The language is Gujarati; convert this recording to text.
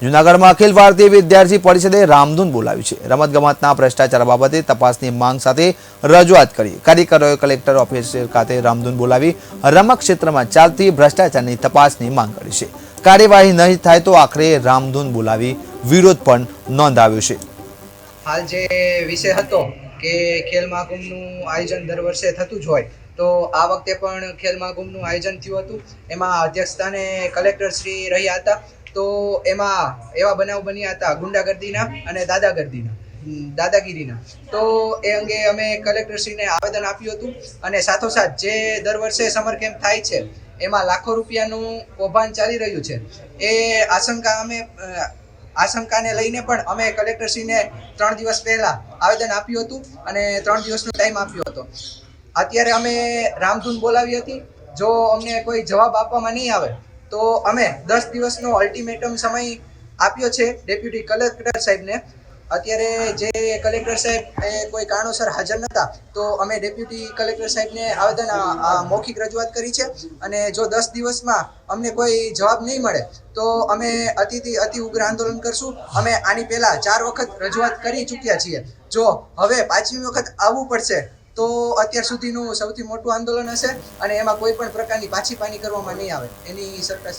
જૂનાગઢમાં અખિલ ભારતીય વિદ્યાર્થી પરિષદે રામધૂન બોલાવી છે. રમતગમતના ભ્રષ્ટાચાર બાબતે તપાસની માંગ સાથે રજૂઆત કરી. કાર્યકરોએ કલેક્ટર ઓફિસ ખાતે રામધૂન બોલાવી રમત ક્ષેત્રમાં ચાલતી ભ્રષ્ટાચારની તપાસની માંગ કરી છે. કાર્યવાહી નહીં થાય તો આખરે રામધૂન બોલાવી વિરોધ પણ નોંધાવ્યો છે. હાલ જે વિષય હતો કે ખેલ મહાકુંભનું આયોજન દર વર્ષે થતું જ હોય, તો આ વખતે પણ ખેલ મહાકુંભનું આયોજન થયું હતું. એમાં અધ્યક્ષતાને કલેક્ટર શ્રી રહ્યા હતા. તો એમાં એવા બનાવ બન્યા હતા ગુંડાગર્દીના અને દાદાગર્દીના દાદાગીરીના. તો એ અંગે અમે કલેક્ટરશ્રીને આવેદન આપ્યું હતું અને સાથોસાથ જે દર વર્ષે સમર કેમ્પ થાય છે, એમાં લાખો રૂપિયાનું કૌભાંડ ચાલી રહ્યું છે. એ આશંકા અમે આશંકાને લઈને પણ અમે કલેક્ટરશ્રીને ત્રણ દિવસ પહેલાં આવેદન આપ્યું હતું અને ત્રણ દિવસનો ટાઈમ આપ્યો હતો. અત્યારે અમે રામધૂન બોલાવી હતી. જો અમને કોઈ જવાબ આપવામાં નહીં આવે તો અમે દસ દિવસનો અલ્ટિમેટમ સમય આપ્યો છે ડેપ્યુટી કલેક્ટર સાહેબને. અત્યારે જે કલેક્ટર સાહેબ એ કોઈ કારણોસર હાજર નહોતા, તો અમે ડેપ્યુટી કલેક્ટર સાહેબને આવેદન મૌખિક રજૂઆત કરી છે. અને જો દસ દિવસમાં અમને કોઈ જવાબ નહીં મળે, તો અમે અતિથી, અતિ ઉગ્ર આંદોલન કરશું. અમે આની પહેલા ચાર વખત રજૂઆત કરી ચૂક્યા છીએ. જો હવે પાંચમી વખત આવવું પડશે તો અત્યાર સુધીનું સૌથી મોટું આંદોલન હશે અને એમાં કોઈ પણ પ્રકારની પાછી પાની કરવામાં નહીં આવે. એની સરકાર